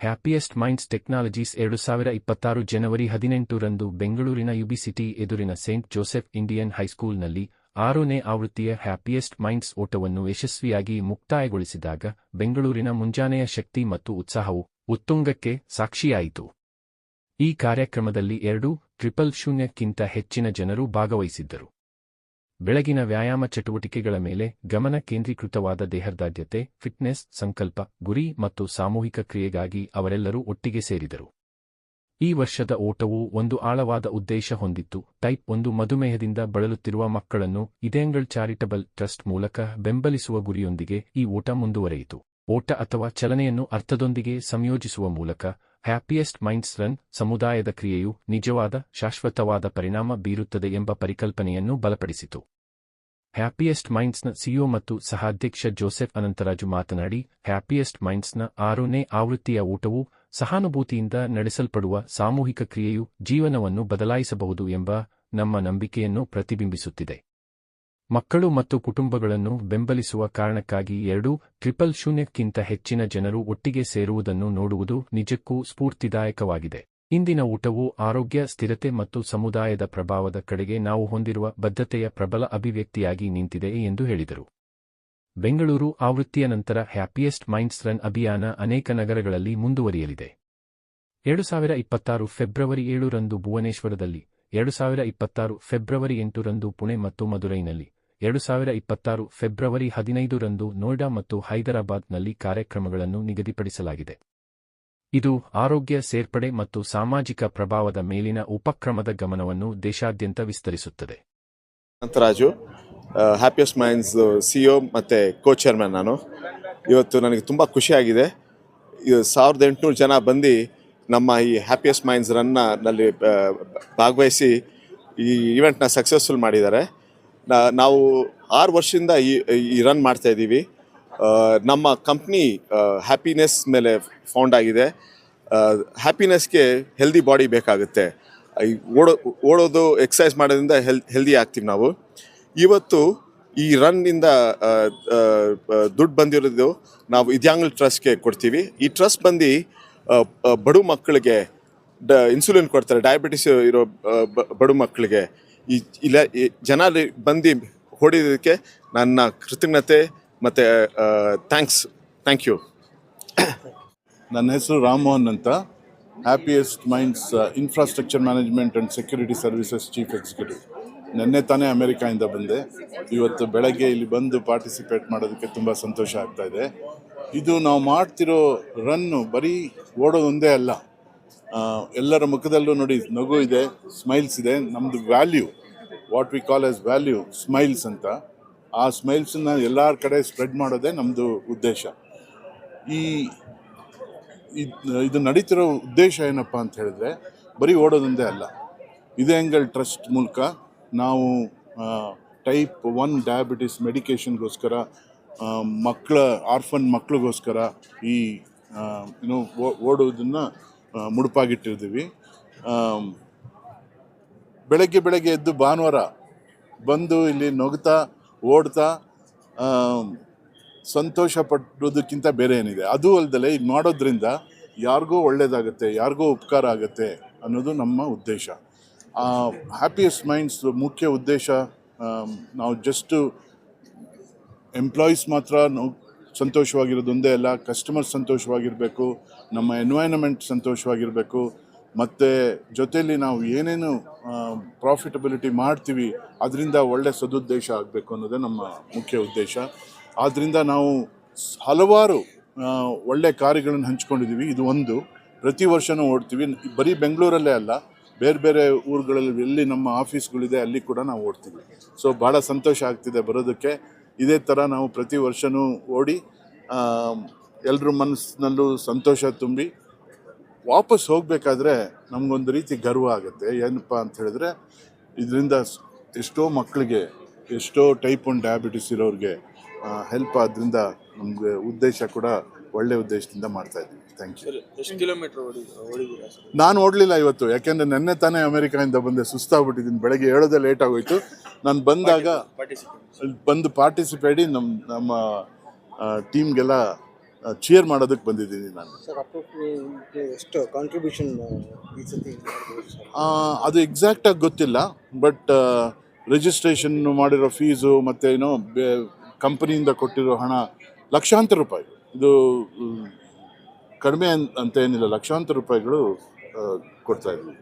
Happiest minds technologies ಎರಡು ಸಾವಿರ ಇಪ್ಪತ್ತಾರು ಜನವರಿ ಹದಿನೆಂಟು ರಂದು ಬೆಂಗಳೂರಿನ ಯುಬಿಸಿಟಿ ಎದುರಿನ ಸೇಂಟ್ ಜೋಸೆಫ್ ಇಂಡಿಯನ್ ಹೈಸ್ಕೂಲ್ನಲ್ಲಿ ಆರನೇ ಆವೃತ್ತಿಯ ಹ್ಯಾಪಿಯೆಸ್ಟ್ ಮೈಂಡ್ಸ್ ಓಟವನ್ನು ಯಶಸ್ವಿಯಾಗಿ ಮುಕ್ತಾಯಗೊಳಿಸಿದಾಗ ಬೆಂಗಳೂರಿನ ಮುಂಜಾನೆಯ ಶಕ್ತಿ ಮತ್ತು ಉತ್ಸಾಹವು ಉತ್ತುಂಗಕ್ಕೆ ಸಾಕ್ಷಿಯಾಯಿತು. ಈ ಕಾರ್ಯಕ್ರಮದಲ್ಲಿ ಎರಡು ಟ್ರಿಪಲ್ ಶೂನ್ಯಕ್ಕಿಂತ ಹೆಚ್ಚಿನ ಜನರು ಭಾಗವಹಿಸಿದ್ದರು. ಬೆಳಗಿನ ವ್ಯಾಯಾಮ ಚಟುವಟಿಕೆಗಳ ಮೇಲೆ ಗಮನ ಕೇಂದ್ರೀಕೃತವಾದ ದೇಹದಾದ್ಯತೆ ಫಿಟ್ನೆಸ್, ಸಂಕಲ್ಪ, ಗುರಿ ಮತ್ತು ಸಾಮೂಹಿಕ ಕ್ರಿಯೆಗಾಗಿ ಅವರೆಲ್ಲರೂ ಒಟ್ಟಿಗೆ ಸೇರಿದರು. ಈ ವರ್ಷದ ಓಟವು ಒಂದು ಆಳವಾದ ಉದ್ದೇಶ ಹೊಂದಿತ್ತು. ಟೈಪ್ ಒಂದು ಮಧುಮೇಹದಿಂದ ಬಳಲುತ್ತಿರುವ ಮಕ್ಕಳನ್ನು ಇದೇಂಗಳ್ ಚಾರಿಟಬಲ್ ಟ್ರಸ್ಟ್ ಮೂಲಕ ಬೆಂಬಲಿಸುವ ಗುರಿಯೊಂದಿಗೆ ಈ ಓಟ ಮುಂದುವರೆಯಿತು. ಓಟ ಅಥವಾ ಚಲನೆಯನ್ನು ಅರ್ಥದೊಂದಿಗೆ ಸಂಯೋಜಿಸುವ ಮೂಲಕ ಹ್ಯಾಪಿಯೆಸ್ಟ್ ಮೈಂಡ್ಸ್ ರನ್ ಸಮುದಾಯದ ಕ್ರಿಯೆಯು ನಿಜವಾದ, ಶಾಶ್ವತವಾದ ಪರಿಣಾಮ ಬೀರುತ್ತದೆ ಎಂಬ ಪರಿಕಲ್ಪನೆಯನ್ನು ಬಲಪಡಿಸಿತು. ಹ್ಯಾಪಿಯೆಸ್ಟ್ ಮೈಂಡ್ಸ್ನ ಸಿಇಒ ಮತ್ತು ಸಹಾಧ್ಯಕ್ಷ ಜೋಸೆಫ್ ಅನಂತರಾಜು ಮಾತನಾಡಿ, ಹ್ಯಾಪಿಯೆಸ್ಟ್ ಮೈಂಡ್ಸ್ನ ಆರನೇ ಆವೃತ್ತಿಯ ಊಟವು ಸಹಾನುಭೂತಿಯಿಂದ ನಡೆಸಲ್ಪಡುವ ಸಾಮೂಹಿಕ ಕ್ರಿಯೆಯು ಜೀವನವನ್ನು ಬದಲಾಯಿಸಬಹುದು ಎಂಬ ನಮ್ಮ ನಂಬಿಕೆಯನ್ನು ಪ್ರತಿಬಿಂಬಿಸುತ್ತಿದೆ. ಮಕ್ಕಳು ಮತ್ತು ಕುಟುಂಬಗಳನ್ನು ಬೆಂಬಲಿಸುವ ಕಾರಣಕ್ಕಾಗಿ ಎರಡು ಟ್ರಿಪಲ್ ಶೂನ್ಯಕ್ಕಿಂತ ಹೆಚ್ಚಿನ ಜನರು ಒಟ್ಟಿಗೆ ಸೇರುವುದನ್ನು ನೋಡುವುದು ನಿಜಕ್ಕೂ ಸ್ಫೂರ್ತಿದಾಯಕವಾಗಿದೆ. ಇಂದಿನ ಊಟವು ಆರೋಗ್ಯ, ಸ್ಥಿರತೆ ಮತ್ತು ಸಮುದಾಯದ ಪ್ರಭಾವದ ಕಡೆಗೆ ನಾವು ಹೊಂದಿರುವ ಬದ್ಧತೆಯ ಪ್ರಬಲ ಅಭಿವ್ಯಕ್ತಿಯಾಗಿ ನಿಂತಿದೆ ಎಂದು ಹೇಳಿದರು. ಬೆಂಗಳೂರು ಆವೃತ್ತಿಯ ನಂತರ ಹ್ಯಾಪಿಯೆಸ್ಟ್ ಮೈಂಡ್ಸ್ ರನ್ ಅಭಿಯಾನ ಅನೇಕ ನಗರಗಳಲ್ಲಿ ಮುಂದುವರಿಯಲಿದೆ. ಎರಡು ಸಾವಿರ ಇಪ್ಪತ್ತಾರು ಫೆಬ್ರವರಿ ಏಳರಂದು ಭುವನೇಶ್ವರದಲ್ಲಿ, ಎರಡು ಸಾವಿರ ಇಪ್ಪತ್ತಾರು ಫೆಬ್ರವರಿ ಎಂಟರಂದು ಪುಣೆ ಮತ್ತು ಮದುರೈನಲ್ಲಿ ಎರಡು ಸಾವಿರ ಇಪ್ಪತ್ತಾರು ಫೆಬ್ರವರಿ ಹದಿನೈದರಂದು ನೋಯ್ಡಾ ಮತ್ತು ಹೈದರಾಬಾದ್ನಲ್ಲಿ ಕಾರ್ಯಕ್ರಮಗಳನ್ನು ನಿಗದಿಪಡಿಸಲಾಗಿದೆ. ಇದು ಆರೋಗ್ಯ ಸೇರ್ಪಡೆ ಮತ್ತು ಸಾಮಾಜಿಕ ಪ್ರಭಾವದ ಮೇಲಿನ ಉಪಕ್ರಮದ ಗಮನವನ್ನು ದೇಶಾದ್ಯಂತ ವಿಸ್ತರಿಸುತ್ತದೆ. ನಂತರಾಜು ಹ್ಯಾಪಿಯೆಸ್ಟ್ ಮೈಂಡ್ಸ್ ಸಿಇಒ ಮತ್ತು ಕೋ ಚೇರ್ಮನ್ ನಾನು. ಇವತ್ತು ನನಗೆ ತುಂಬ ಖುಷಿಯಾಗಿದೆ. ಇದು ಸಾವಿರದ ಎಂಟುನೂರು ಜನ ಬಂದು ನಮ್ಮ ಈ ಹ್ಯಾಪಿಯೆಸ್ಟ್ ಮೈಂಡ್ಸ್ ರನ್ನ ನಲ್ಲಿ ಭಾಗವಹಿಸಿ ಈ ಇವೆಂಟ್ನ ಸಕ್ಸಸ್ಫುಲ್ ಮಾಡಿದ್ದಾರೆ. ನಾವು ಆರು ವರ್ಷದಿಂದ ಈ ರನ್ ಮಾಡ್ತಾ ಇದ್ದೀವಿ. ನಮ್ಮ ಕಂಪ್ನಿ ಹ್ಯಾಪಿನೆಸ್ ಮೇಲೆ ಫೌಂಡ್ ಆಗಿದೆ. ಹ್ಯಾಪಿನೆಸ್ಗೆ ಹೆಲ್ದಿ ಬಾಡಿ ಬೇಕಾಗುತ್ತೆ. ಓಡೋ, ಓಡೋದು ಎಕ್ಸಸೈಸ್ ಮಾಡೋದ್ರಿಂದ ಹೆಲ್ ಹೆಲ್ದಿ ಆಗ್ತೀವಿ ನಾವು. ಇವತ್ತು ಈ ರನ್ನಿಂದ ದುಡ್ಡು ಬಂದಿರೋದು ನಾವು ಇದ್ಯಾಂಗಲ್ ಟ್ರಸ್ಟ್ಗೆ ಕೊಡ್ತೀವಿ. ಈ ಟ್ರಸ್ಟ್ ಬಂದು ಬಡ ಮಕ್ಕಳಿಗೆ ಡ ಇನ್ಸುಲಿನ್ ಕೊಡ್ತಾರೆ. ಡಯಾಬಿಟಿಸ್ ಇರೋ ಬಡ ಮಕ್ಕಳಿಗೆ. ಈ ಇಲ್ಲ ಜನ ಬಂದು ಹೊಡಿಯೋದಕ್ಕೆ ನನ್ನ ಕೃತಜ್ಞತೆ ಮತ್ತು ಥ್ಯಾಂಕ್ಸ್ ಥ್ಯಾಂಕ್ ಯು ನನ್ನ ಹೆಸರು ರಾಮಮೋಹನ್ ಅಂತ. Happiest minds infrastructure management and security services chief executive ನಿನ್ನೆ ತಾನೇ ಅಮೆರಿಕಾಯಿಂದ ಬಂದೆ. ಇವತ್ತು ಬೆಳಗ್ಗೆ ಇಲ್ಲಿ ಬಂದು ಪಾರ್ಟಿಸಿಪೇಟ್ ಮಾಡೋದಕ್ಕೆ ತುಂಬ ಸಂತೋಷ ಆಗ್ತಾ ಇದೆ. ನಾವು ಮಾಡ್ತಿರೋ ರನ್ನು ಬರೀ ಓಡೋದೊಂದೇ ಅಲ್ಲ. ಎಲ್ಲರ ಮುಖದಲ್ಲೂ ನೋಡಿ ನಗು ಇದೆ ಸ್ಮೈಲ್ಸ್ ಇದೆ. ನಮ್ಮದು value what we call as value smiles ಅಂತ. ಆ ಸ್ಮೈಲ್ಸನ್ನು ಎಲ್ಲರ ಕಡೆ ಸ್ಪ್ರೆಡ್ ಮಾಡೋದೇ ನಮ್ಮದು ಉದ್ದೇಶ. ಈ ಇದ್- ನಡೀತಿರೋ ಉದ್ದೇಶ ಏನಪ್ಪ ಅಂತ ಹೇಳಿದ್ರೆ, ಬರೀ ಓಡೋದೊಂದೇ ಅಲ್ಲ. ಇದೇ ಹೆಂಗಲ್ ಟ್ರಸ್ಟ್ ಮೂಲಕ ನಾವು ಟೈಪ್ ಒನ್ ಡಯಾಬಿಟಿಸ್ ಮೆಡಿಕೇಷನ್ಗೋಸ್ಕರ ಮಕ್ಕಳ ಆರ್ಫನ್ ಮಕ್ಕಳಿಗೋಸ್ಕರ ಈ ಏನು ಓಡೋದನ್ನು ಮುಡುಪಾಗಿಟ್ಟಿರ್ತೀವಿ. ಬೆಳಗ್ಗೆ ಬೆಳಗ್ಗೆ ಎದ್ದು ಭಾನುವಾರ ಬಂದು ಇಲ್ಲಿ ನೊಗ್ತಾ, ಓಡ್ತಾ ಸಂತೋಷ ಪಡೋದಕ್ಕಿಂತ ಬೇರೆ ಏನಿದೆ? ಅದು ಅಲ್ಲದೆ ಇದು ಮಾಡೋದ್ರಿಂದ ಯಾರಿಗೂ ಒಳ್ಳೇದಾಗುತ್ತೆ, ಯಾರಿಗೂ ಉಪಕಾರ ಆಗುತ್ತೆ ಅನ್ನೋದು ನಮ್ಮ ಉದ್ದೇಶ. ಹ್ಯಾಪಿಯೆಸ್ಟ್ ಮೈಂಡ್ಸ್ ಮುಖ್ಯ ಉದ್ದೇಶ ನಾವು ಜಸ್ಟು ಎಂಪ್ಲಾಯೀಸ್ ಮಾತ್ರ ಸಂತೋಷವಾಗಿರೋದು ಒಂದೇ ಅಲ್ಲ ಕಸ್ಟಮರ್ ಸಂತೋಷವಾಗಿರಬೇಕು, ನಮ್ಮ ಎನ್ವೈರನ್ಮೆಂಟ್ ಸಂತೋಷವಾಗಿರಬೇಕು, ಮತ್ತು ಜೊತೆಯಲ್ಲಿ ನಾವು ಏನೇನು ಪ್ರಾಫಿಟಬಿಲಿಟಿ ಮಾಡ್ತೀವಿ, ಅದರಿಂದ ಒಳ್ಳೆ ಸದುದ್ದೇಶ ಆಗಬೇಕು ಅನ್ನೋದೇ ನಮ್ಮ ಮುಖ್ಯ ಉದ್ದೇಶ. ಆದ್ದರಿಂದ ನಾವು ಹಲವಾರು ಒಳ್ಳೆ ಕಾರ್ಯಗಳನ್ನು ಹಂಚ್ಕೊಂಡಿದ್ದೀವಿ, ಇದು ಒಂದು. ಪ್ರತಿ ವರ್ಷವೂ ಓಡ್ತೀವಿ, ಬರೀ ಬೆಂಗಳೂರಲ್ಲೇ ಅಲ್ಲ, ಬೇರೆ ಬೇರೆ ಊರುಗಳಲ್ಲಿ, ಎಲ್ಲಿ ನಮ್ಮ ಆಫೀಸ್ಗಳಿದೆ ಅಲ್ಲಿ ಕೂಡ ನಾವು ಓಡ್ತೀವಿ. ಸೊ ಭಾಳ ಸಂತೋಷ ಆಗ್ತಿದೆ ಬರೋದಕ್ಕೆ. ಇದೇ ಥರ ನಾವು ಪ್ರತಿ ವರ್ಷವೂ ಓಡಿ ಎಲ್ಲರ ಮನಸ್ಸಿನಲ್ಲೂ ಸಂತೋಷ ತುಂಬಿ ವಾಪಸ್ ಹೋಗಬೇಕಾದ್ರೆ ನಮಗೊಂದು ರೀತಿ ಗರ್ವ ಆಗುತ್ತೆ. ಏನಪ್ಪ ಅಂತ ಹೇಳಿದ್ರೆ, ಇದರಿಂದ ಎಷ್ಟೋ ಮಕ್ಕಳಿಗೆ, ಎಷ್ಟೋ ಟೈಪ್ ಒನ್ ಡಯಾಬಿಟಿಸ್ ಇರೋರಿಗೆ ಹೆಲ್ಪ್ ಆದ್ದರಿಂದ ನಮಗೆ ಉದ್ದೇಶ ಕೂಡ ಒಳ್ಳೆಯ ಉದ್ದೇಶದಿಂದ ಮಾಡ್ತಾ ಇದ್ದೀವಿ. ಥ್ಯಾಂಕ್ ಯು ಎಷ್ಟು ಕಿಲೋಮೀಟರ್ ಓಡಿದ್ದೀರಾ ನಾನು ಓಡಲಿಲ್ಲ ಇವತ್ತು ಯಾಕೆಂದ್ರೆ ನೆನ್ನೆ ತಾನೇ ಅಮೆರಿಕಾದಿಂದ ಬಂದೆ ಸುಸ್ತಾಗ್ಬಿಟ್ಟಿದ್ದೀನಿ. ಬೆಳಗ್ಗೆ ಹೇಳೋದೇ ಲೇಟ್ ಆಗೋಯ್ತು. ನಾನು ಬಂದಾಗ ಬಂದು ಪಾರ್ಟಿಸಿಪೇಟ್ ನಮ್ಮ ನಮ್ಮ ಟೀಮ್ಗೆಲ್ಲ ಚಿಯರ್ ಮಾಡೋದಕ್ಕೆ ಬಂದಿದ್ದೀನಿ ನಾನು. ಎಷ್ಟು ಕಾಂಟ್ರಿಬ್ಯೂಷನ್ ಈ ಸತಿ ಆ, ಅದು ಎಕ್ಸಾಕ್ಟಾಗಿ ಗೊತ್ತಿಲ್ಲ ಬಟ್ ರಿಜಿಸ್ಟ್ರೇಷನ್ ಮಾಡಿರೋ ಫೀಸು ಮತ್ತು ಏನೋ ಕಂಪನಿಯಿಂದ ಕೊಟ್ಟಿರೋ ಹಣ ಲಕ್ಷಾಂತರ ರೂಪಾಯಿ. ಇದು ಕಡಿಮೆ ಅಂತ ಏನಿಲ್ಲ ಲಕ್ಷಾಂತರ ರೂಪಾಯಿಗಳು ಕೊಡ್ತಾ ಇದ್ದೀವಿ